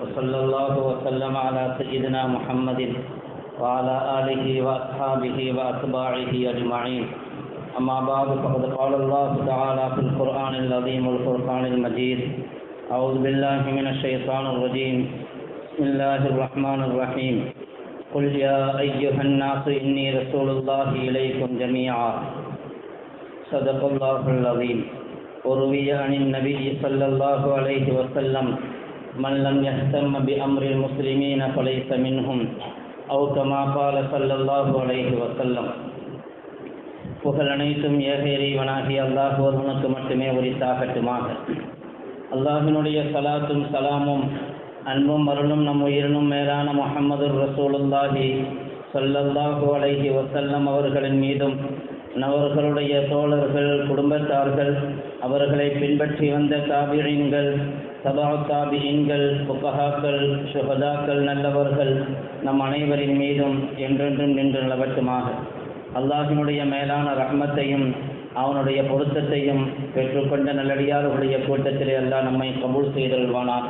وصلى الله وسلم على سيدنا محمد وعلى آله وأصحابه وأتباعه أجمعين. أما بعد فقد قال الله تعالى في القرآن العظيم والفرقان المجيد أعوذ بالله من الشيطان الرجيم. بسم الله الرحمن الرحيم. قل يا أيها الناس إني رسول الله إليكم جميعا. صدق الله العظيم. وروي عن النبي صلى الله عليه وسلم من لم يهتم بأمر المسلمين فليس منهم أو كما قال صلى الله عليه وسلم புகழ் அனைத்தும் ஏகேறிவனாகி அல்லாஹ் ஒருவனுக்கு மட்டுமே உரித்தாகட்டுமாக அல்லாஹினுடைய சலாத்தும் சலாமும் அன்பும் அருளும் நம் உயிரினும் மேலான முஹம்மது ரசூலுல்லாஹி ஸல்லல்லாஹு அலைஹி வஸல்லம் அவர்களின் மீதும் அவர்களுடைய தோழர்கள் குடும்பத்தார்கள் அவர்களை பின்பற்றி வந்த தாபியீன்கள் சபா தாபியீன்கள் புகஹாக்கள் சுகதாக்கள் நல்லவர்கள் நம் அனைவரின் மீதும் என்றென்றும் நின்று நிலவட்டுமாக அல்லாஹினுடைய மேலான ரஹ்மத்தையும் அவனுடைய பொருத்தத்தையும் பெற்றுக்கொண்ட நல்லடியார்களுடைய கூட்டத்திலே எல்லாம் நம்மை கபூல் செய்தல்வானாக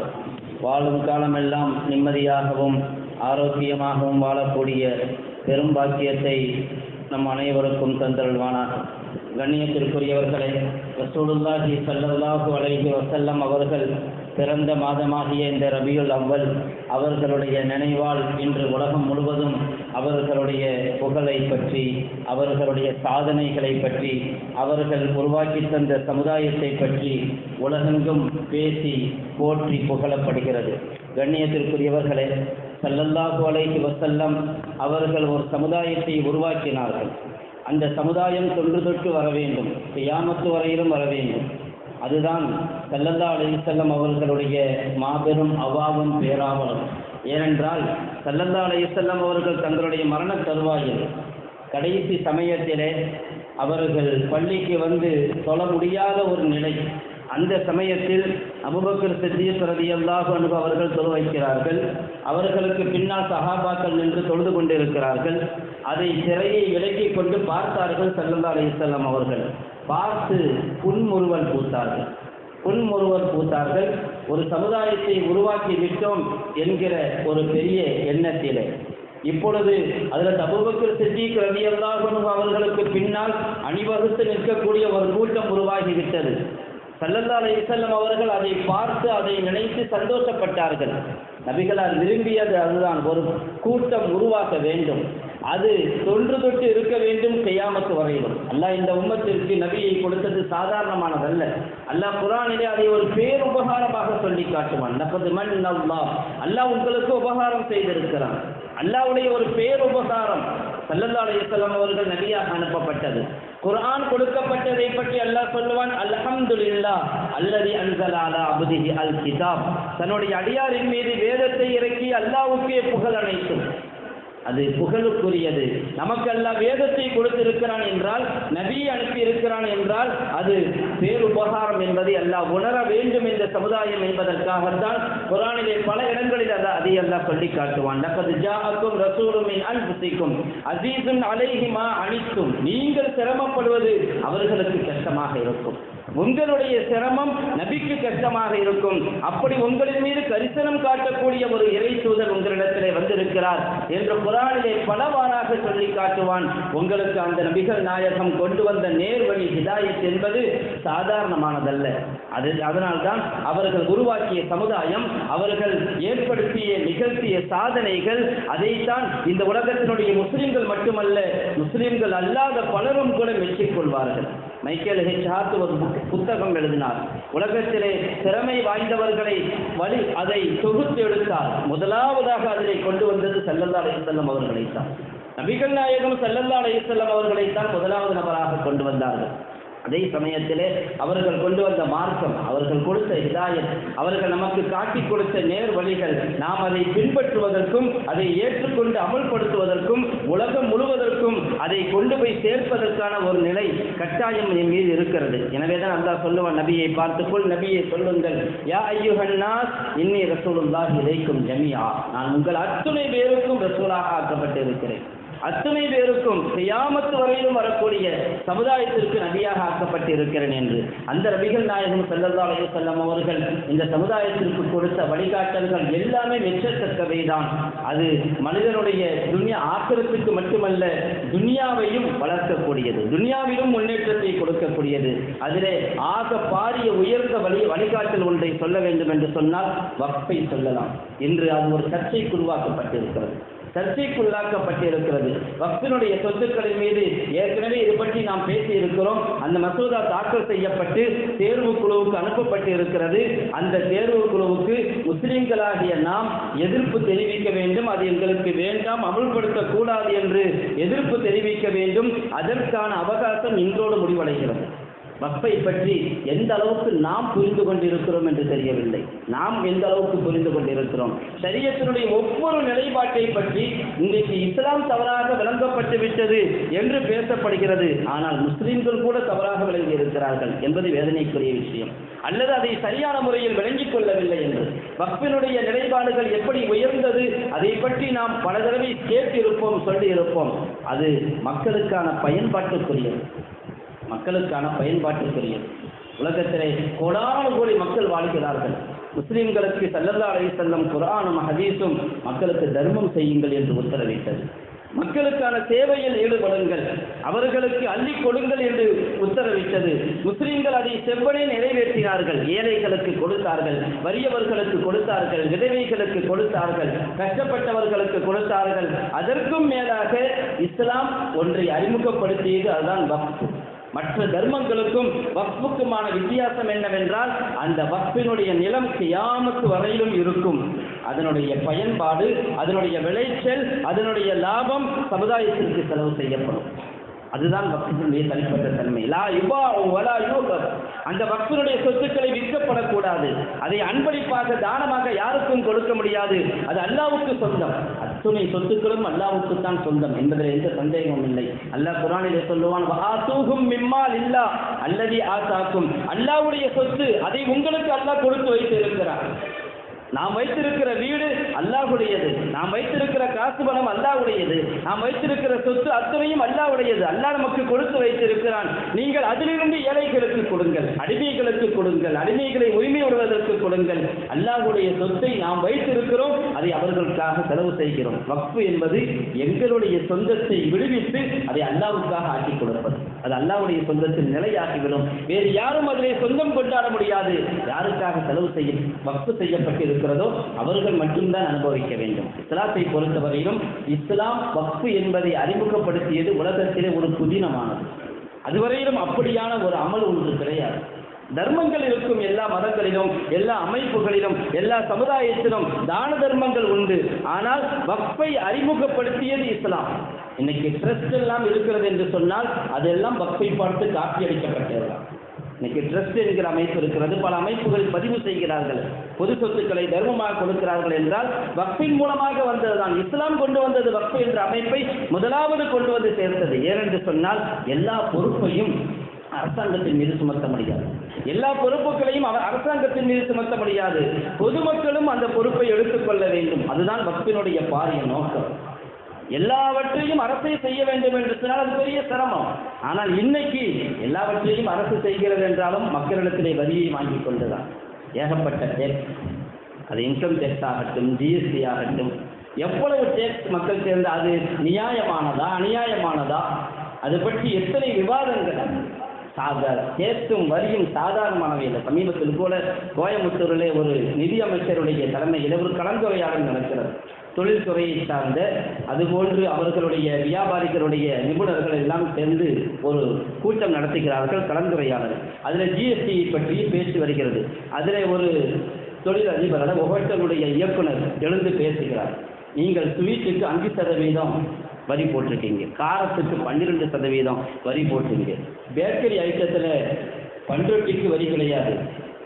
வாழும் காலமெல்லாம் நிம்மதியாகவும் ஆரோக்கியமாகவும் வாழக்கூடிய பெரும் பாக்கியத்தை நம் அனைவருக்கும் தந்தல்வானாக கண்ணியத்திற்குரியவர்களே ரசூலுல்லாஹி ஸல்லல்லாஹு அலைஹி வசல்லம் அவர்கள் பிறந்த மாதமாகிய இந்த ரபியுல் அவ்வல் அவர்களுடைய நினைவால் இன்று உலகம் முழுவதும் அவர்களுடைய புகழை பற்றி அவர்களுடைய சாதனைகளை பற்றி அவர்கள் உருவாக்கி தந்த சமுதாயத்தை பற்றி உலகெங்கும் பேசி போற்றி புகழப்படுகிறது. கண்ணியத்திற்குரியவர்களே சல்லல்லாஹு அலைஹி வசல்லம் அவர்கள் ஒரு சமுதாயத்தை உருவாக்கினார்கள். அந்த சமுதாயம் தொன்று தொட்டு வர வேண்டும். கியாமத்து வரையிலும் வர வேண்டும். அதுதான் சல்லல்லா அலையுசல்லம் அவர்களுடைய மாபெரும் அவாவும் பேராவலும். ஏனென்றால் சல்லல்லா அலையுசல்லம் அவர்கள் தங்களுடைய மரண தருவாயில் கடைசி சமயத்திலே அவர்கள் பள்ளிக்கு வந்து சொல்ல முடியாத ஒரு நிலை. அந்த சமயத்தில் அபுபக்கர் சித்திய ரதியல்லாஹு அனுபவ அவர்கள் தொழு வைக்கிறார்கள். அவர்களுக்கு பின்னால் சஹாபாக்கள் நின்று தொழுது கொண்டிருக்கிறார்கள். அதை சிறையை விலக்கி கொண்டு பார்த்தார்கள் சல்லல்லா அலிசல்லாம் அவர்கள். பார்த்து புன்முறுவல் பூத்தார்கள். புன்முறுவல் பூத்தார்கள். ஒரு சமுதாயத்தை உருவாக்கி விட்டோம் என்கிற ஒரு பெரிய எண்ணத்திலே. இப்பொழுது அதில் அபுபக்கர் சித்திக் ரதியல்லாஹு அவர்களுக்கு பின்னால் அணிவகுத்து நிற்கக்கூடிய ஒரு கூட்டம் உருவாகிவிட்டது. சல்லல்லா செல்லும் அவர்கள் அதை பார்த்து அதை நினைத்து சந்தோஷப்பட்டார்கள். நபிகளால் விரும்பியது அதுதான். ஒரு கூட்டம் உருவாக்க வேண்டும். அது தொன்று தொட்டு இருக்க வேண்டும் செய்யாமத்து வரையிலும். அல்லாஹ் இந்த உம்மத்திற்கு நபியை கொடுத்தது சாதாரணமானதல்ல. அல்லாஹ் குரானிலே அதை ஒரு பேருபகாரமாக சொல்லி காட்டுவான். நப்பது மண் அல்லாஹ். அல்லாஹ் உங்களுக்கு உபகாரம் செய்திருக்கிறான். அல்லாவுடைய ஒரு பேருபகாரம் சல்லல்லா அலையம் அவர்கள் நபியாக அனுப்பப்பட்டது. குர்ஆன் கொடுக்கப்பட்டதை பற்றி அல்லாஹ் சொல்லுவான் அல்ஹம்துலில்லா அல்லதி அன்சலாலா அபுதிஹி அல் கிதாப். தன்னுடைய அடியாரின் மீது வேதத்தை இறக்கி அல்லாவுக்கே புகழ் அனைத்தும். அது புகழுக்குரியது. நமக்கெல்லாம் வேதத்தை கொடுத்திருக்கிறான் என்றால் நபி அனுப்பி இருக்கிறான் என்றால் அது பேருபகாரம் என்பதை எல்லாம் உணர வேண்டும் இந்த சமுதாயம் என்பதற்காகத்தான் குரானிலே பல இடங்களில் அதை அதை எல்லாம் சொல்லி காட்டுவான் லக்கது ஜாஅக்கும் ரசூலும் அன்புத்திக்கும் அசீசும் அசீசுன் அலைஹிமா அனித்தும். நீங்கள் சிரமப்படுவது அவர்களுக்கு கஷ்டமாக இருக்கும். உங்களுடைய சிரமம் நபிக்கு கஷ்டமாக இருக்கும். அப்படி உங்களின் மீது கரிசனம் காட்டக்கூடிய ஒரு இறை தூதர் உங்களிடத்திலே வந்திருக்கிறார் என்று குரானிலே பலவாறாக சொல்லி காட்டுவான். உங்களுக்கு அந்த நபிகள் நாயகம் கொண்டு வந்த நேர்வழி ஹிதாயத் என்பது சாதாரணமானதல்ல. அது அதனால்தான் அவர்கள் உருவாக்கிய சமுதாயம் அவர்கள் ஏற்படுத்திய நிகழ்த்திய சாதனைகள் அதைத்தான் இந்த உலகத்தினுடைய முஸ்லிம்கள் மட்டுமல்ல முஸ்லிம்கள் அல்லாத பலரும் கூட மெச்சிக்கொள்வார்கள். Michael H. ஹார்ட் ஒரு புத்தகம் எழுதினார். உலகத்திலே திறமை வாய்ந்தவர்களை வழி அதை தொகுத்து எடுத்தார். முதலாவதாக அதிலே கொண்டு வந்தது செல்லல்லா அலையம் அவர்களைத்தான் நபிகள் நாயகம் செல்லல்லா அலையம் அவர்களைத்தான் முதலாவது நபராக கொண்டு வந்தார்கள். அதே சமயத்திலே அவர்கள் கொண்டு வந்த மார்க்கம் அவர்கள் கொடுத்த இதாயம் அவர்கள் நமக்கு காட்டி கொடுத்த நேர் வழிகள் நாம் அதை பின்பற்றுவதற்கும் அதை ஏற்றுக்கொண்டு அமல்படுத்துவதற்கும் அதை கொண்டு போய் சேர்ப்பதற்கான ஒரு நிலை கட்டாயம் என் மீது இருக்கிறது. எனவே தான் அல்லாஹ் சொல்லுவான் நபியை பார்த்துக்கொள் நபியை சொல்லுங்கள். யா ஐயுகன்னா நாஸ் இன்னி ரசூலுல்லாஹி இலைக்கும் ஜமியா நான் உங்கள் அத்துணை பேருக்கும் ரசூலாக ஆக்கப்பட்டிருக்கிறேன். அத்தனை பேருக்கும் செய்யாமத்து வரையிலும் வரக்கூடிய சமுதாயத்திற்கு நபியாக ஆக்கப்பட்டிருக்கிறேன் என்று. அந்த ரபிகள் நாயகம் செல்லல்லா அலைய செல்லம் அவர்கள் இந்த சமுதாயத்திற்கு கொடுத்த வழிகாட்டல்கள் எல்லாமே மெச்சத்தக்கவை தான் அது மனிதனுடைய துன்யா ஆக்கிரத்துக்கு மட்டுமல்ல துன்யாவையும் வளர்க்கக்கூடியது. துன்யாவிலும் முன்னேற்றத்தை கொடுக்கக்கூடியது. அதிலே ஆக பாரிய உயர்ந்த வழி வழிகாட்டல் ஒன்றை சொல்ல வேண்டும் என்று சொன்னால் வக்ஃபை சொல்லலாம். இன்று அது ஒரு சர்ச்சைக்குருவாக்கப்பட்டிருக்கிறது சர்ச்சைக்குள்ளாக்கப்பட்டிருக்கிறது வக்ஃபினுடைய சொத்துக்களின் மீது ஏற்கனவே இது பற்றி நாம் பேசி இருக்கிறோம் அந்த மசோதா தாக்கல் செய்யப்பட்டு தேர்வு குழுவுக்கு அனுப்பப்பட்டு இருக்கிறது அந்த தேர்வு குழுவுக்கு முஸ்லிம்களாகிய நாம் எதிர்ப்பு தெரிவிக்க வேண்டும். அது எங்களுக்கு வேண்டாம் அமல்படுத்தக் கூடாது என்று எதிர்ப்பு தெரிவிக்க வேண்டும். அதற்கான அவகாசம் இன்றோடு முடிவடைகிறது. வக்ஃபை பற்றி எந்த அளவுக்கு நாம் புரிந்து கொண்டிருக்கிறோம் என்று தெரியவில்லை. நாம் எந்த அளவுக்கு புரிந்து கொண்டிருக்கிறோம்? சரியத்தினுடைய ஒவ்வொரு நிலைப்பாட்டை பற்றி இன்றைக்கு இஸ்லாம் தவறாக விளங்கப்பட்டு விட்டது என்று பேசப்படுகிறது. ஆனால் முஸ்லிம்கள் கூட தவறாக விளங்கி இருக்கிறார்கள் என்பது வேதனைக்குரிய விஷயம். அல்லது அதை சரியான முறையில் விளங்கிக் கொள்ளவில்லை என்று. வக்ஃபினுடைய நிலைப்பாடுகள் எப்படி உயர்ந்தது? அதை பற்றி நாம் பல தடவை கேட்டிருப்போம் சொல்லி இருப்போம் அது மக்களுக்கான பயன்பாட்டுக்குரியது. மக்களுக்கான பயன்பாட்டிற்குரியது. உலகத்திலே கோடான கோடி மக்கள் வாழ்கிறார்கள். முஸ்லிம்களுக்கு சல்லல்லா அலைஹி செல்லம் குரானும் ஹதீஸும் மக்களுக்கு தர்மம் செய்யுங்கள் என்று உத்தரவிட்டது. மக்களுக்கான சேவையில் ஈடுபடுங்கள். அவர்களுக்கு அள்ளி கொடுங்கள் என்று உத்தரவிட்டது. முஸ்லிம்கள் அதை செவ்வனே நிறைவேற்றினார்கள். ஏழைகளுக்கு கொடுத்தார்கள் வறியவர்களுக்கு கொடுத்தார்கள் விதவைகளுக்கு கொடுத்தார்கள் கஷ்டப்பட்டவர்களுக்கு கொடுத்தார்கள். அதற்கும் மேலாக இஸ்லாம் ஒன்றை அறிமுகப்படுத்தியது அதுதான் வக்ஃபு. மற்ற தர்மங்களுக்கும் வக்ஃபுக்குமான வித்தியாசம் என்னவென்றால் அந்த வக்ஃபினுடைய நிலம் கியாமத்து வரையிலும் இருக்கும். அதனுடைய பயன்பாடு அதனுடைய விளைச்சல் அதனுடைய லாபம் சமுதாயத்திற்கு செலவு செய்யப்படும். அதுதான் வக்ஃபினுடைய தனிப்பட்ட தன்மை. லா யுபா வலா யூகப் அந்த வக்ஃபினுடைய சொத்துக்களை விற்கப்படக்கூடாது. அதை அன்பளிப்பாக தானமாக யாருக்கும் கொடுக்க முடியாது. அது அல்லாவுக்கு சொந்தம். அத்துணை சொத்துக்களும் அல்லாவுக்கு தான் சொந்தம் என்பதில் எந்த சந்தேகமும் இல்லை. அல்லாஹ் குரானிலே சொல்லுவான் வஹாத்தூஹும் மிம்மால் இல்லா அல்லதி ஆசாக்கும். அல்லாவுடைய சொத்து அதை உங்களுக்கு அல்லாஹ் கொடுத்து வைத்து இருக்கிறார் நாம் வைத்திருக்கிற வீடு அல்லாஹுடையது. நாம் வைத்திருக்கிற காசு பணம் அல்லாஹுடையது. நாம் வைத்திருக்கிற சொத்து அத்தனையும் அல்லாஹுடையது. அல்லாஹ் நமக்கு கொடுத்து வைத்திருக்கிறான். நீங்கள் அதிலிருந்து ஏழைகளுக்கு கொடுங்கள் அடிமைகளுக்கு கொடுங்கள் அடிமைகளை உரிமை விடுவதற்கு கொடுங்கள். அல்லாஹுடைய சொத்தை நாம் வைத்திருக்கிறோம். அதை அவர்களுக்காக செலவு செய்கிறோம். வக்ஃபு என்பது எங்களுடைய சொந்தத்தை விடுவித்து அதை அல்லாவுக்காக ஆக்கி கொடுப்பது. அது அல்லாவுடைய சொந்தத்தில் நிலையாகிவிடும். வேறு யாரும் அதிலே சொந்தம் கொண்டாட முடியாது. யாருக்காக செலவு செய்ய வக்ஃபு செய்யப்பட்டு இருக்கிறதோ அவர்கள் மட்டும்தான் அனுபவிக்க வேண்டும். இஸ்லாத்தை பொறுத்தவரையிலும் இஸ்லாம் வக்ஃபு என்பதை அறிமுகப்படுத்தியது உலகத்திலே ஒரு புதினமானது. அதுவரையிலும் அப்படியான ஒரு அமல் ஒன்று கிடையாது. தர்மங்கள் இருக்கும் எல்லா மதங்களிலும் எல்லா அமைப்புகளிலும் எல்லா சமுதாயத்திலும் தான தர்மங்கள் உண்டு. ஆனால் வக்ஃபை அறிமுகப்படுத்தியது இஸ்லாம். இன்னைக்கு ட்ரஸ்ட் எல்லாம் இருக்கிறது என்று சொன்னால் அதெல்லாம் வக்ஃபை பார்த்து காப்பி அடிக்கப்பட்டதுதான். இன்னைக்கு ட்ரஸ்ட் என்கிற அமைப்பு இருக்கிறது. பல அமைப்புகள் பதிவு செய்கிறார்கள். பொது சொத்துக்களை தர்மமாக கொடுக்கிறார்கள் என்றால் வக்ஃபின் மூலமாக வந்ததுதான். இஸ்லாம் கொண்டு வந்தது வக்ஃபு என்ற அமைப்பை முதலாவது கொண்டு வந்து சேர்த்தது. ஏனென்று சொன்னால் எல்லா பொறுப்பையும் அரசாங்கத்தின் மீது சுமத்த முடியாது. எல்லா பொறுப்புகளையும் அவர் அரசாங்கத்தின் மீது சுமத்த முடியாது. பொதுமக்களும் அந்த பொறுப்பை எடுத்துக்கொள்ள வேண்டும். அதுதான் வக்ஃபினுடைய பாரிய நோக்கம். எல்லாவற்றையும் அரசே செய்ய வேண்டும் என்று சொன்னால் அது பெரிய சிரமம். ஆனால் இன்னைக்கு எல்லாவற்றையும் அரசு செய்கிறது என்றாலும் மக்களிடத்திலே வரியை வாங்கிக் கொண்டுதான். ஏகப்பட்ட டேக்ஸ் அது இன்கம் டேக்ஸ் ஆகட்டும் ஜிஎஸ்டி ஆகட்டும் எவ்வளவு டேக்ஸ் மக்கள் சேர்ந்து அது நியாயமானதா அநியாயமானதா? அது பற்றி எத்தனை விவாதங்கள் சாதாரண வரியும் சாதாரணமானவை இல்லை. சமீபத்தில் கூட கோயம்புத்தூரிலே ஒரு நிதி அமைச்சருடைய தலைமையில் ஒரு கலந்துரையாடல் நடக்கிறது. தொழில்துறையை சார்ந்த அதுபோன்று அவர்களுடைய வியாபாரிகளுடைய நிபுணர்கள் எல்லாம் சேர்ந்து ஒரு கூட்டம் நடத்துகிறார்கள் கலந்துரையாடல். அதில் ஜிஎஸ்டியை பற்றி பேசி வருகிறது. அதில் ஒரு தொழிலதிபர் அதாவது ஒவ்வொருத்தருடைய இயக்குனர் எழுந்து பேசுகிறார். நீங்கள் ஸ்வீட்டுக்கு அஞ்சு சதவீதம் வரி போட்டிருக்கீங்க. காரத்துக்கு பன்னிரெண்டு சதவீதம் வரி போட்டிருக்கீங்க. பேக்கரி ஐட்டத்தில் பண்ருட்டிக்கு வரி கிடையாது.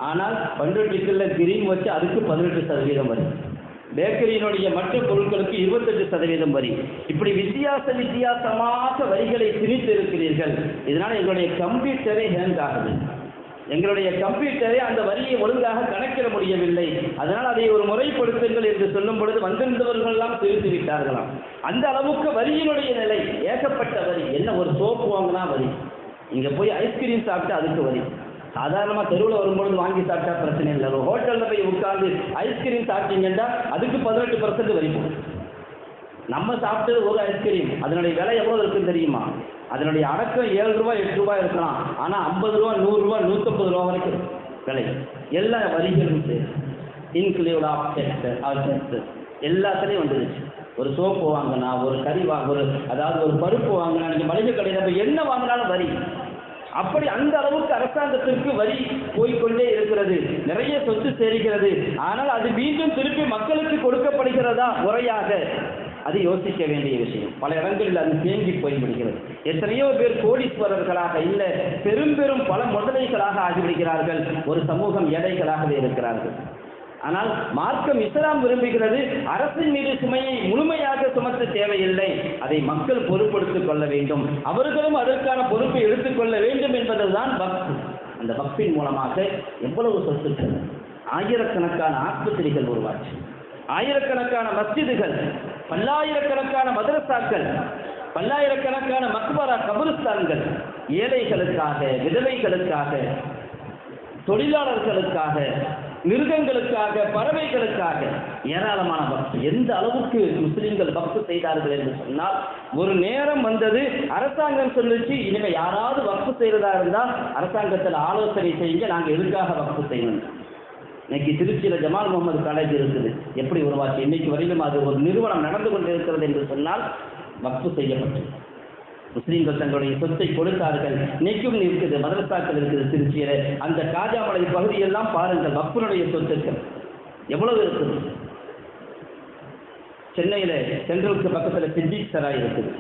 ஆனால் பண்ருட்டிக்குள்ள கிரீன் வச்சு அதுக்கு பதினெட்டு சதவீதம் வரும் பேக்கரியினுடைய மற்ற பொருட்களுக்கு இருபத்தெட்டு சதவீதம் வரி. இப்படி வித்தியாச வித்தியாசமாக வரிகளை திணித்து இருக்கிறீர்கள். இதனால் எங்களுடைய கம்ப்யூட்டரே ஹேங் ஆகுது. எங்களுடைய கம்ப்யூட்டரை அந்த வரியை ஒழுங்காக கணக்கிட முடியவில்லை. அதனால் அதை ஒரு முறைப்படுத்துங்கள் என்று சொல்லும் பொழுது வந்திருந்தவர்கள்லாம் திருத்தி விட்டார்களாம். அந்த அளவுக்கு வரியினுடைய நிலை ஏகப்பட்ட வரி. என்ன ஒரு சோப்பு வாங்கினா வரி. இங்கே போய் ஐஸ்கிரீம் சாப்பிட்டு அதுக்கு வரி. சாதாரணமாக தெருவில் வரும்பொழுது வாங்கி சாப்பிட்டா பிரச்சனை இல்லை. ஒரு ஹோட்டலில் போய் உட்கார்ந்து ஐஸ்கிரீம் சாப்பிட்டீங்கன்னா அதுக்கு பதினெட்டு பர்சன்ட் வரி போகும். நம்ம சாப்பிட்டது ஒரு ஐஸ்கிரீம் அதனுடைய விலை எவ்வளோ இருக்குன்னு தெரியுமா? அதனுடைய அடக்கம் ஏழு ரூபாய் எட்டு ரூபாய் இருக்கலாம். ஆனால் ஐம்பது ரூபா நூறுரூவா நூற்றம்பது ரூபா வரைக்கும் விலை. எல்லா வரிகளும் இன்க்ளூட் ஆஃப் டெக்ஸ்டர் ஆல் டெக்ஸ் எல்லாத்துலேயும் வந்துருச்சு. ஒரு சோப்பு வாங்கினா ஒரு கறி வாங்க ஒரு அதாவது ஒரு பருப்பு வாங்கினா நீங்கள் மளிகை கடையில் போய் என்ன வாங்கினாலும் வரி. அப்படி அந்த அளவுக்கு அரசாங்கத்திற்கு வரி போய்கொண்டே இருக்கிறது. நிறைய சொத்து சேர்கிறது. ஆனால் அது மீண்டும் திருப்பி மக்களுக்கு கொடுக்கப்படுகிறதா? முறையாக. அது யோசிக்க வேண்டிய விஷயம். பல இடங்களில் அது தேங்கி போய்விடுகிறது எத்தனையோ பேர் கோடீஸ்வரர்களாக இல்லை பெரும் பெரும் பல முதலைகளாக ஆகிவிடுகிறார்கள். ஒரு சமூகம் ஏழைகளாகவே இருக்கிறார்கள். ஆனால் மார்க்கம் இஸ்லாம் விரும்புகிறது அரசின் மீது சுமையை முழுமையாக சுமத்த தேவையில்லை. அதை மக்கள் பொறுப்படுத்திக் கொள்ள வேண்டும். அவர்களும் அதற்கான பொறுப்பை எடுத்துக்கொள்ள வேண்டும் என்பதுதான் பக்து அந்த பக்தின் மூலமாக எவ்வளவு சொத்துக்கள்? ஆயிரக்கணக்கான ஆஸ்பத்திரிகள் உருவாச்சு. ஆயிரக்கணக்கான மஸ்ஜிதுகள் பல்லாயிரக்கணக்கான மதரசாக்கள் பல்லாயிரக்கணக்கான மக்பரா கபருஸ்தான்கள் ஏழைகளுக்காக விதவைகளுக்காக தொழிலாளர்களுக்காக மிருகங்களுக்காக பறவைகளுக்காக ஏராளமான பக்தி எந்த அளவுக்கு முஸ்லிம்கள் பக்து செய்தார்கள் என்று சொன்னால் ஒரு நேரம் வந்தது அரசாங்கம் சொல்லிச்சு இனிமே யாராவது வக்ஃபு செய்கிறதா இருந்தால் அரசாங்கத்தில் ஆலோசனை செய்யுங்க நாங்கள் எதுக்காக வக்ஃபு செய்யணும்? இன்னைக்கு திருச்சியில் ஜமால் முகமது காலேஜ் இருக்குது. எப்படி உருவாச்சு? இன்னைக்கு வரையிலும் அது ஒரு நிறுவனம் நடந்து கொண்டு இருக்கிறது என்று சொன்னால் வக்ஃபு செய்யப்பட்டது முஸ்லீம்கள் தங்களுடைய சொத்தை கொடுத்தார்கள். இன்னைக்கும் இருக்குது மதரசாக்கள் இருக்குது திருச்சியில். அந்த காஜாமலை பகுதியெல்லாம் பாருங்கள் வக்ஃபுனுடைய சொத்துக்கள். எவ்வளவு இருக்குது? சென்னையில் சென்ட்ரலுக்கு பக்கத்தில் சித்திக் சராய் இருக்குது.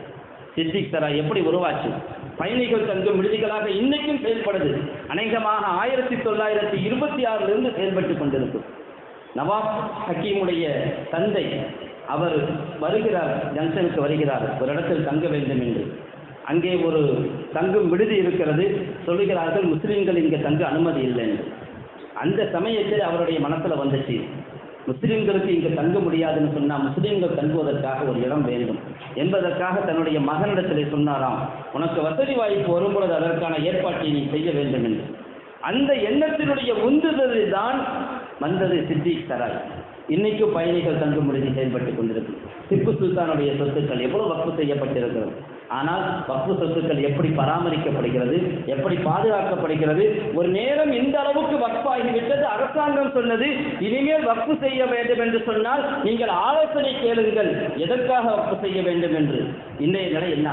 சித்திக் சராய் எப்படி உருவாச்சு? பயணிகள் தங்கும் விடுதிகளாக இன்னைக்கும் செயல்படுது. அநேகமாக ஆயிரத்தி தொள்ளாயிரத்தி இருபத்தி ஆறிலிருந்து செயல்பட்டு கொண்டிருக்கும் நவாப் ஹக்கீமுடைய தந்தை அவர் வருகிறார் ஜங்ஷனுக்கு வருகிறார். ஒரு இடத்தில் தங்க வேண்டும் என்று. அங்கே ஒரு தங்கும் விடுதி இருக்கிறது. சொல்லுகிறார்கள் முஸ்லிம்கள் இங்கே தங்க அனுமதி இல்லை. என்று அந்த சமயத்தில் அவருடைய மனத்தில் வந்துச்சு. முஸ்லிம்களுக்கு இங்கே தங்க முடியாதுன்னு சொன்னால் முஸ்லிம்கள் தங்குவதற்காக ஒரு இடம் வேண்டும். என்பதற்காக தன்னுடைய மகனிடத்தில் சொன்னாராம் உனக்கு வசதி வாய்ப்பு வரும்பொழுது அதற்கான ஏற்பாட்டை நீ செய்ய வேண்டும் என்று. அந்த எண்ணத்தினுடைய உந்துதல் தான் வந்தது சித்திக் சராய் இன்னைக்கும் பயணிகள் தங்கும் விடுதி செயல்பட்டு கொண்டிருக்கு திப்பு சுல்தானுடைய சொத்துக்கள் எவ்வளவு வக்கு செய்யப்பட்டிருக்கிறது? ஆனால் வக்ஃபு சொத்துக்கள் எப்படி பராமரிக்கப்படுகிறது எப்படி பாதுகாக்கப்படுகிறது? ஒரு நேரம் இந்த அளவுக்கு வக்ஃபாகிவிட்டது அரசாங்கம் சொன்னது இனிமேல் வக்ஃபு செய்ய வேண்டும் என்று சொன்னால் நீங்கள் ஆலோசனை கேளுங்கள் எதற்காக வக்ஃபு செய்ய வேண்டும் என்று? இன்றைய நிலை என்ன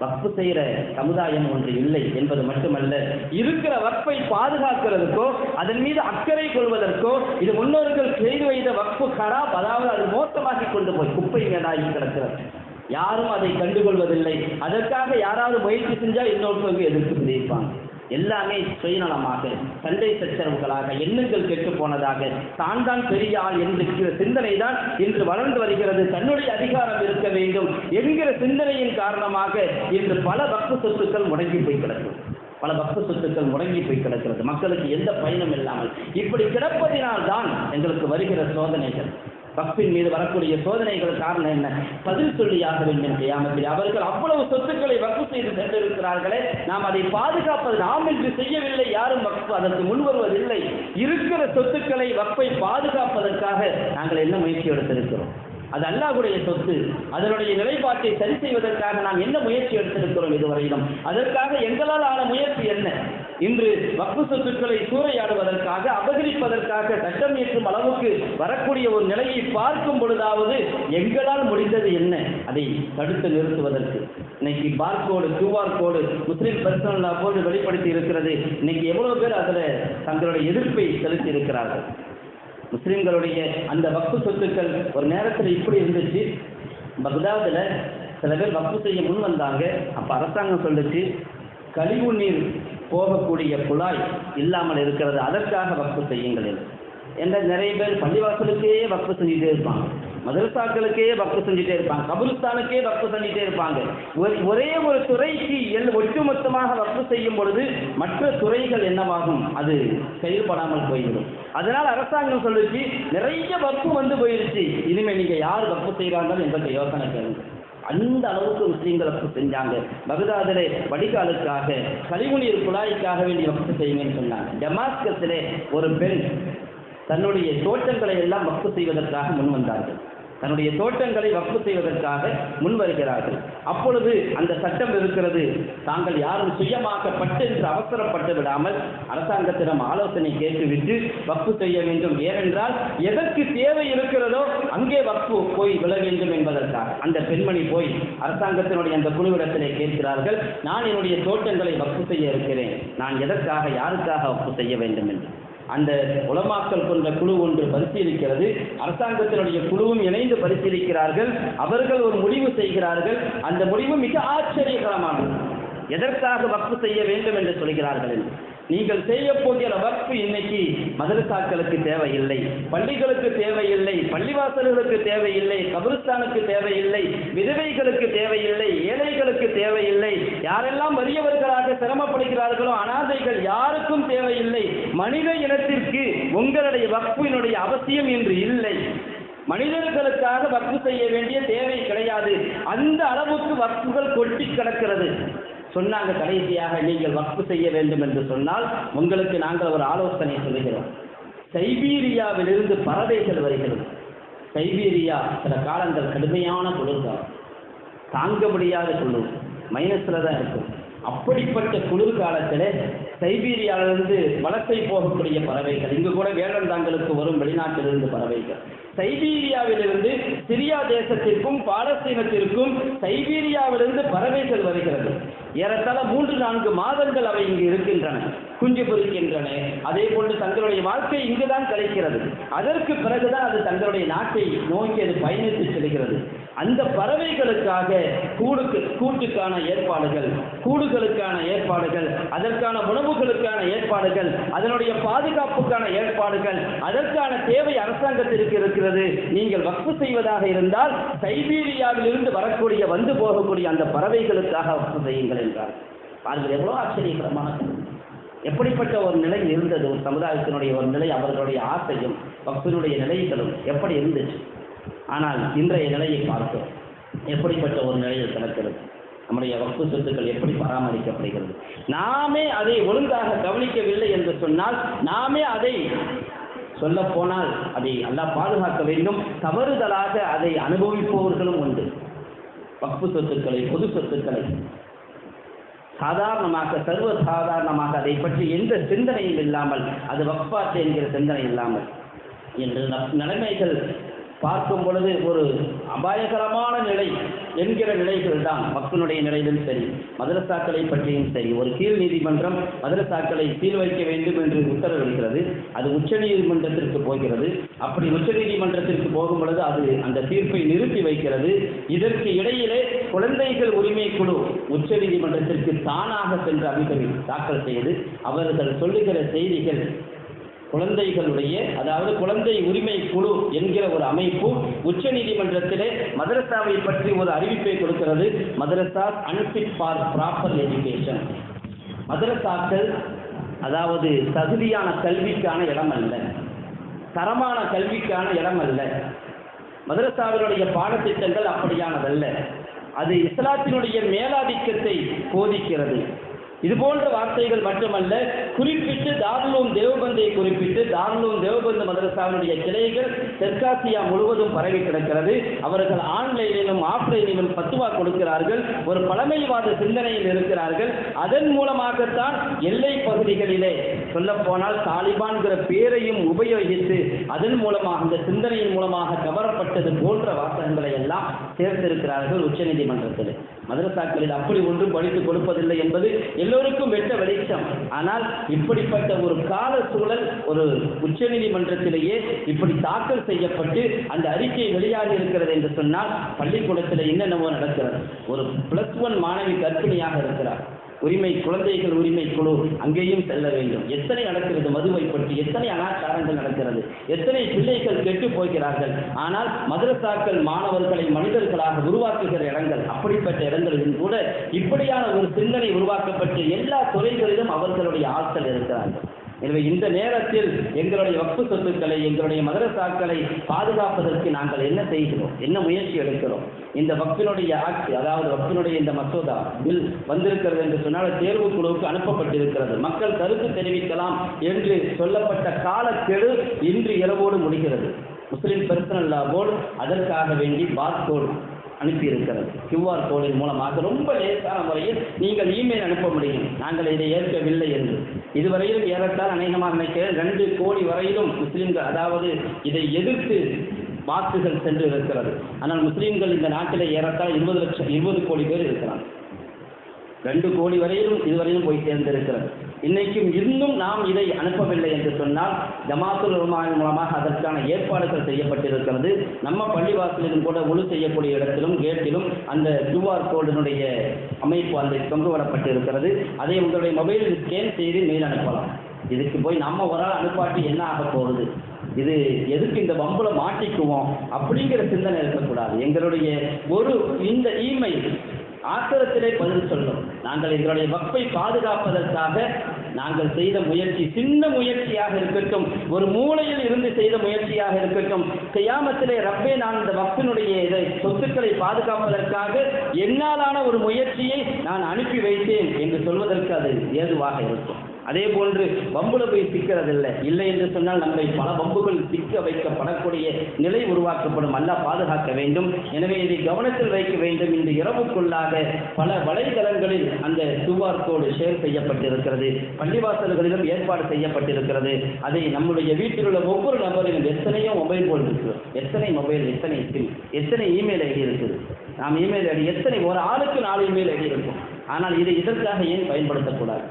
வக்ஃபு செய்கிற சமுதாயம் ஒன்று இல்லை என்பது மட்டுமல்ல இருக்கிற வக்ஃபை பாதுகாக்கிறதுக்கோ அதன் மீது அக்கறை கொள்வதற்கோ இது முன்னோர்கள் செய்து வைத்த வக்ஃபு கராப் அதாவது அது மோசமாக்கி கொண்டு போய் குப்பை மேடாகி கிடக்கிறது. யாரும் அதை கண்டுகொள்வதில்லை. அதற்காக யாராவது முயற்சி செஞ்சால் இன்னொருத்தவங்க எதிர்ப்பு தெரிவிப்பாங்க. எல்லாமே சுயநலமாக சண்டை சச்சரவுகளாக எண்ணங்கள் கெட்டு போனதாக தான் தான் பெரிய ஆள் என்கிற சிந்தனை தான் இன்று வளர்ந்து வருகிறது. தன்னுடைய அதிகாரம் இருக்க வேண்டும் என்கிற சிந்தனையின் காரணமாக இன்று பல பக்த சொத்துக்கள் முடங்கி போய் கிடக்கும் பல பக்த சொத்துக்கள் முடங்கி போய் கிடக்கிறது. மக்களுக்கு எந்த பயனும் இல்லாமல் இப்படி கிடப்பதினால் தான் எங்களுக்கு வருகிற சோதனைகள். வக்பின் மீது வரக்கூடிய சோதனைகள் காரணம் என்ன? பதில் சொல்லியாக வேண்டும் கியாமத்தில் அவர்கள் அவ்வளவு சொத்துக்களை வக்கு செய்து சென்றிருக்கிறார்களே நாம் அதை பாதுகாப்பது நாம் என்று செய்யவில்லை யாரும் வக்ஃபு அதற்கு முன்வருவதில்லை இருக்கிற சொத்துக்களை வப்பை பாதுகாப்பதற்காக நாங்கள் என்ன முயற்சி எடுத்திருக்கிறோம்? அது அல்லாஹுடைய சொத்து அதனுடைய நிலைப்பாட்டை சரி செய்வதற்காக நாம் என்ன முயற்சி எடுத்திருக்கிறோம் இதுவரையிலும்? அதற்காக எங்களால் ஆன முயற்சி என்ன? இன்று வக்ஃபு சொத்துக்களை சூறையாடுவதற்காக அபகரிப்பதற்காக சட்டம் இயற்றும் அளவுக்கு வரக்கூடிய ஒரு நிலையை பார்க்கும் பொழுதாவது எங்களால் முடிந்தது என்ன? அதை தடுத்து நிறுத்துவதற்கு. இன்னைக்கு barcode QR code Muslim personal போன்று வெளிப்படுத்தி இருக்கிறது. இன்னைக்கு எவ்வளவு பேர் அதில் தங்களுடைய எதிர்ப்பை செலுத்தி இருக்கிறார்கள் முஸ்லிம்களுடைய அந்த வக்ஃபு சொத்துக்கள் ஒரு நேரத்தில் இப்படி இருந்துச்சு. பக்தாதில் சில பேர் வக்ஃபு செய்ய முன் வந்தாங்க. அப்போ அரசாங்கம் சொல்லுச்சு கழிவு நீர் போகக்கூடிய குழாய் இல்லாமல் இருக்கிறது. அதற்காக வக்ஃபு செய்யுங்கள் என்ற. நிறைய பேர் பள்ளிவாசலுக்கே வக்ஃபு செஞ்சுட்டே இருப்பாங்க. மதரசாக்களுக்கே வக்ஃபு செஞ்சுட்டே இருப்பாங்க. கபருஸ்தானுக்கே வக்ஃபு செஞ்சுட்டே இருப்பாங்க. ஒரே ஒரு துறைக்கு எல் ஒட்டுமொத்தமாக வக்ஃபு செய்யும் பொழுது மற்ற துறைகள் என்னவாகும்? அது செயல்படாமல் போய்விடும். அதனால் அரசாங்கம் சொல்லுச்சு நிறைய வக்ஃபு வந்து போயிருச்சு. இனிமேல் நீங்கள் யார் வக்ஃபு செய்கிறாங்கன்னு எங்களுக்கு யோசனை கேளுங்க. அந்த அளவுக்கு முஸ்லீம்கள் வக்ஃபு செஞ்சாங்க. பகதாதிலே வடிகாலுக்காக கழிவுநீர் குழாய்க்காக வேண்டி வக்ஃபு செய்யுங்கன்னு சொன்னாங்க. டெமாஸ்கஸிலே ஒரு பெண் தன்னுடைய தோட்டங்களை எல்லாம் வக்ஃபு செய்வதற்காக முன் வந்தார்கள். தன்னுடைய தோட்டங்களை வக்ஃபு செய்வதற்காக முன் வருகிறார்கள் அப்பொழுது அந்த சட்டம் இருக்கிறது தாங்கள் யாரும் சுயமாக்கப்பட்டு என்று அவசரப்பட்டு விடாமல் அரசாங்கத்திடம் ஆலோசனை கேட்டுவிட்டு வக்ஃபு செய்ய வேண்டும். ஏனென்றால் எதற்கு தேவை இருக்கிறதோ அங்கே வக்ஃபு போய் விழ வேண்டும் என்பதற்காக. அந்த பெண்மணி போய் அரசாங்கத்தினுடைய அந்த குழுவிடத்திலே கேட்கிறார்கள் நான் என்னுடைய தோட்டங்களை வக்ஃபு செய்ய இருக்கிறேன். நான் எதற்காக யாருக்காக வக்ஃபு செய்ய வேண்டும்? என்று. அந்த உலமாக்கல் கொண்ட குழு ஒன்று பரிசீலிக்கிறது. அரசாங்கத்தினுடைய குழுவும் இணைந்து பரிசீலிக்கிறார்கள். அவர்கள் ஒரு முடிவு செய்கிறார்கள். அந்த முடிவு மிக ஆச்சரியகரமானது. எதற்காக வக்ஃபு செய்ய வேண்டும் என்று சொல்கிறார்கள் என்று. நீங்கள் செய்ய போகிற வக்ஃபு இன்னைக்கு மதரசாக்களுக்கு தேவையில்லை பள்ளிகளுக்கு தேவையில்லை பள்ளிவாசல்களுக்கு தேவையில்லை கபிரிஸ்தானுக்கு தேவையில்லை விதவைகளுக்கு தேவையில்லை ஏழைகளுக்கு தேவையில்லை யாரெல்லாம் வறியவர்களாக சிரமப்படுகிறார்களோ அனாதைகள் யாருக்கும் தேவையில்லை. மனித இனத்திற்கு உங்களுடைய வக்ஃபினுடைய அவசியம் என்று இல்லை. மனிதர்களுக்காக வக்ஃபு செய்ய வேண்டிய தேவை கிடையாது. அந்த அளவுக்கு வக்ஃபுகள் கொட்டி கிடக்கிறது. சொன்னாங்க கடைசியாக நீங்கள் வக்ஃபு செய்ய வேண்டும் என்று சொன்னால் உங்களுக்கு நாங்கள் ஒரு ஆலோசனை சொல்லுகிறோம். சைபீரியாவிலிருந்து பறவைகள் வருகிறது. சைபீரியா சில காலங்கள் கடுமையான குளிர்காலம். தாங்க முடியாத குளிர். மைனஸில் தான் இருக்கும் அப்படிப்பட்ட குளிர்காலத்தில் சைபீரியாவிலிருந்து வலசை போகக்கூடிய பறவைகள் இங்கு கூட வேடந்தாங்களுக்கு வரும் வெளிநாட்டிலிருந்து பறவைகள். சைபீரியாவிலிருந்து சிரியா தேசத்திற்கும் பாலஸ்தீனத்திற்கும் சைபீரியாவிலிருந்து பறவைகள் வருகிறது. ஏறத்தாழ மூன்று நான்கு மாதங்கள் அவை இங்கு இருக்கின்றன குஞ்சு பொறிக்கின்றன. அதே போன்று தங்களுடைய வாழ்க்கை இங்குதான் கிடைக்கிறது அதற்கு பிறகுதான் அது தங்களுடைய நாட்டை நோக்கி அது பயணித்து செல்கிறது. அந்த பறவைகளுக்காக கூடுக்கு கூட்டுக்கான ஏற்பாடுகள் கூடுகளுக்கான ஏற்பாடுகள் அதற்கான உணவுகளுக்கான ஏற்பாடுகள் அதனுடைய பாதுகாப்புக்கான ஏற்பாடுகள் அதற்கான தேவை அரசாங்கத்திற்கு இருக்கிறது. நீங்கள் வக்ஃபு செய்வதாக இருந்தால் சைபீரியாவிலிருந்து வரக்கூடிய வந்து போகக்கூடிய அந்த பறவைகளுக்காக வக்ஃபு செய்யுங்கள் என்றார். அவர்கள் எவ்வளோ ஆச்சரியகரமான எப்படிப்பட்ட ஒரு நிலை இருந்தது? ஒரு சமுதாயத்தினுடைய ஒரு நிலை அவர்களுடைய ஆசையும் பக்தனுடைய நிலைகளும் எப்படி இருந்துச்சு? ஆனால் இன்றைய நிலையை பார்க்கிறோம் எப்படிப்பட்ட ஒரு நிலையில் கிடக்கிறது நம்முடைய வக்ஃபு சொத்துக்கள் எப்படி பராமரிக்கப்படுகிறது? நாமே அதை ஒழுங்காக கவனிக்கவில்லை என்று சொன்னால் நாமே அதை சொல்ல போனால் அதை அல்லாஹ் பாதுகாக்க வேண்டும். தவறுதலாக அதை அனுபவிப்பவர்களும் உண்டு. வக்பு சொத்துக்களை பொது சொத்துக்களை சாதாரணமாக சர்வ சாதாரணமாக அதை பற்றி எந்த சிந்தனையும் இல்லாமல் அது வக்ஃபாத்து என்கிற சிந்தனை இல்லாமல் என்று நிலைமைகள் பார்க்கும் பொழுது ஒரு அபாயகரமான நிலை என்கிற நிலைகள் தான். மக்களுடைய நிலையிலும் சரி மதரசாக்களை பற்றியும் சரி ஒரு கீழ் நீதிமன்றம் மதரசாக்களை சீல் வைக்க வேண்டும் என்று உத்தரவிடுகிறது. அது உச்ச நீதிமன்றத்திற்கு போகிறது. அப்படி உச்ச நீதிமன்றத்திற்கு போகும் பொழுது அது அந்த தீர்ப்பை நிறுத்தி வைக்கிறது. இதற்கு இடையிலே குழந்தைகள் உரிமை குழு உச்ச நீதிமன்றத்திற்கு தானாக சென்று அமைப்பை தாக்கல் செய்து அவர்கள் சொல்லுகிற செய்திகள் குழந்தைகளுடைய அதாவது குழந்தை உரிமை குழு என்கிற ஒரு அமைப்பு உச்ச நீதிமன்றத்திலே மதரசாவை பற்றி ஒரு அறிவிப்பை கொடுக்கிறது. மதரசா அன்பிட் ஃபார் ப்ராப்பர் எஜுகேஷன் மதரசாக்கள் அதாவது தகுதியான கல்விக்கான இடம் அல்ல. தரமான கல்விக்கான இடம் அல்ல. மதரசாவினுடைய பாடத்திட்டங்கள் அப்படியானதல்ல. அது இஸ்லாத்தினுடைய மேலாதிக்கத்தை போதிக்கிறது. இது போன்ற வார்த்தைகள் மட்டுமல்ல குறிப்பிட்டு தாருலூம் தேவபந்தையை குறிப்பிட்டு தாருலூம் தேவபந்து மதரசாவினுடைய கிளைகள் தெற்காசியா முழுவதும் பரவி கிடக்கிறது. அவர்கள் ஆன்லைனிலும் ஆஃப்லைனிலும் பத்துவா கொடுக்கிறார்கள். ஒரு பழமைவாத சிந்தனையில் இருக்கிறார்கள். அதன் மூலமாகத்தான் எல்லை பகுதிகளிலே சொல்லப்போனால் தாலிபான்கிற பேரையும் உபயோகித்து அதன் மூலமாக அந்த சிந்தனையின் மூலமாக கவரப்பட்டது போன்ற வாசகங்களை எல்லாம் சேர்த்திருக்கிறார்கள் உச்சநீதிமன்றத்தில் மதரசாக்களில் அப்படி ஒன்றும் படித்து கொடுப்பதில்லை என்பது எல்லோருக்கும் வெட்ட வெளிச்சம். ஆனால் இப்படிப்பட்ட ஒரு கால சூழல் ஒரு உச்சநீதிமன்றத்திலேயே இப்படி தாக்கல் செய்யப்பட்டு அந்த அறிக்கை வெளியாகி இருக்கிறது என்று சொன்னால் பள்ளிக்கூடத்தில் என்னென்னவோ நடக்கிறது. ஒரு பிளஸ் ஒன் மாணவி கர்ப்பிணியாக இருக்கிறார். உரிமை குழந்தைகள் உரிமை குழு அங்கேயும் செல்ல வேண்டும். எத்தனை நடக்கிறது மதுவை பற்றி எத்தனை அனாச்சாரங்கள் நடக்கிறது எத்தனை பிள்ளைகள் கெட்டு போகிறார்கள். ஆனால் மதரசாக்கள் மாணவர்களை மனிதர்களாக உருவாக்குகிற இடங்கள் அப்படிப்பட்ட இடங்களிலும் கூட இப்படியான ஒரு சிந்தனை உருவாக்கப்பட்ட எல்லா துறைகளிலும் அவர்களுடைய ஆற்றல் இருக்கிறார்கள். எனவே இந்த நேரத்தில் எங்களுடைய வக்ஃபு சொத்துக்களை எங்களுடைய மதரசாக்களை பாதுகாப்பதற்கு நாங்கள் என்ன செய்கிறோம்? என்ன முயற்சி எடுக்கிறோம்? இந்த வக்ஃபினுடைய ஆட்சி அதாவது வக்ஃபினுடைய இந்த மசோதா பில் வந்திருக்கிறது என்று சொன்னால் தேர்வு குழுவுக்கு அனுப்பப்பட்டிருக்கிறது. மக்கள் கருத்து தெரிவிக்கலாம் என்று சொல்லப்பட்ட காலக்கெடு இன்று இரவோடு முடிகிறது. முஸ்லிம் பர்சனல் லா போர்டு அதற்காக வேண்டி பார்கோடு அனுப்பியிருக்கிறது. கியூஆர் கோடின் மூலமாக ரொம்ப லேசான முறையில் நீங்கள் இமெயில் அனுப்ப முடியும். நாங்கள் இதை ஏற்கவில்லை என்று. இதுவரையிலும் ஏறத்தால் அநேகமாக நினைக்கிறேன் ரெண்டு கோடி வரையிலும் முஸ்லீம்கள் அதாவது இதை எதிர்த்து வாக்குகள் சென்று இருக்கிறது ஆனால் முஸ்லீம்கள் இந்த நாட்டில் ஏறத்தால் இருபது லட்சம் இருபது கோடி பேர் இருக்கிறாங்க. ரெண்டு கோடி வரையிலும் இதுவரையும் போய் சேர்ந்திருக்கிறது. இன்னைக்கும் இன்னும் நாம் இதை அனுப்பவில்லை என்று சொன்னால் ஜமாத்துல் உலமாவின் மூலமாக அதற்கான ஏற்பாடுகள் செய்யப்பட்டிருக்கிறது. நம்ம பள்ளிவாசலிலும் கூட முழு செய்யக்கூடிய இடத்திலும் கேட்டிலும் அந்த கியூஆர் கோடினுடைய அமைப்பு அந்த கொண்டு வரப்பட்டிருக்கிறது. அதை உங்களுடைய மொபைலில் ஸ்கேன் செய்து மெயில் அனுப்பலாம். இதுக்கு போய் நம்ம ஒரு ஆள் அனுப்பாட்டி என்ன ஆக போகுது? இது எதுக்கு இந்த பம்புல மாட்டிக்குவோம்? அப்படிங்கிற சிந்தனை இருக்கக்கூடாது. எங்களுடைய ஒரு இந்த இமெயில் ஆத்திரத்திலே பதில் சொல்லும் நாங்கள் எங்களுடைய வக்பை பாதுகாப்பதற்காக நாங்கள் செய்த முயற்சி சின்ன முயற்சியாக இருக்கட்டும் ஒரு மூளையில் இருந்து செய்த முயற்சியாக இருக்கட்டும் கியாமத்திலே ரப்பே நான் இந்த வக்பினுடைய இதை சொத்துக்களை பாதுகாப்பதற்காக என்னாலான ஒரு முயற்சியை நான் அனுப்பி வைத்தேன் என்று சொல்வதற்கு அது ஏதுவாக இருக்கும். அதே போன்று வம்புல போய் சிக்கிறதில்லை. இல்லை என்று சொன்னால் நம்மை பல வம்புகள் சிக்க வைக்கப்படக்கூடிய நிலை உருவாக்கப்படும். அல்ல பாதுகாக்க வேண்டும். எனவே இதை கவனத்தில் வைக்க வேண்டும். இந்த இரவுக்குள்ளாக பல வலைதளங்களில் அந்த கியூஆர் கோடு ஷேர் செய்யப்பட்டிருக்கிறது. பள்ளிவாசல்களிலும் ஏற்பாடு செய்யப்பட்டிருக்கிறது. அதை நம்முடைய வீட்டில் உள்ள ஒவ்வொரு நபரிலும் எத்தனையோ மொபைல் போன் இருக்கு. எத்தனை மொபைல் எத்தனை சிம் எத்தனை இமெயில் ஐடி இருக்குது. நாம் இமெயில் ஐடி எத்தனை ஒரு ஆளுக்கு நாலு இமெயில் ஐடி இருக்கும். ஆனால் இதை இதற்காக ஏன் பயன்படுத்தக்கூடாது?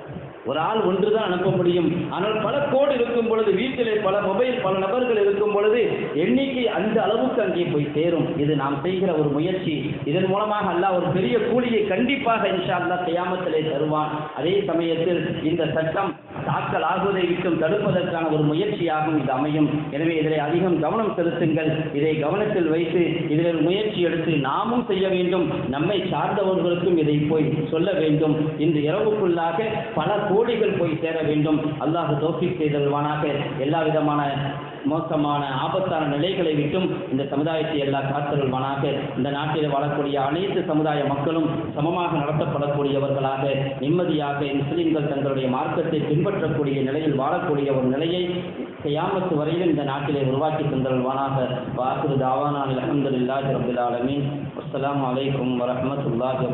ஒரு ஆள் ஒன்று தான் அனுப்ப முடியும். ஆனால் பல கோடு இருக்கும் பொழுது வீட்டிலே பல மொபைல் பல நபர்கள் இருக்கும் பொழுது எண்ணிக்கை அந்த அளவுக்கு அங்கே போய் சேரும். இது நாம் செய்கிற ஒரு முயற்சி. இதன் மூலமாக அல்லாஹ் ஒரு பெரிய கூலியை கண்டிப்பாக இன்ஷா அல்லாஹ் தருவான். அதே சமயத்தில் இந்த சட்டம் தாக்கல் ஆகுவதை விட்டும் தடுப்பதற்கான ஒரு முயற்சியாகும் இது அமையும். எனவே இதில் அதிகம் கவனம் செலுத்துங்கள். இதை கவனத்தில் வைத்து இதில் ஒரு முயற்சி எடுத்து நாமும் செய்ய வேண்டும். நம்மை சார்ந்தவர்களுக்கும் இதை போய் சொல்ல வேண்டும். இன்று இரவுக்குள்ளாக பல கோடிகள் போய் சேர வேண்டும். அல்லாஹ் தோஃபி செய்தல்வானாக எல்லா விதமான மோசமான ஆபத்தான நிலைகளை விட்டும் இந்த சமுதாயத்தை எல்லா காத்தல்வானாக இந்த நாட்டில் வாழக்கூடிய அனைத்து சமுதாய மக்களும் சமமாக நடத்தப்படக்கூடியவர்களாக நிம்மதியாக முஸ்லிம்கள் தங்களுடைய மார்க்கத்தை பின்பற்றக்கூடிய நிலையில் வாழக்கூடிய ஒரு நிலையை கியாமத்து வரையிலும் இந்த நாட்டிலே உருவாக்கி தந்தல்வானாக வாக்குறு தாவானான் அலமதுல்லாஹி ரபில் ஆலமீன். அஸ்ஸலாமு அலைக்கும் வரஹ்மத்துல்லாஹி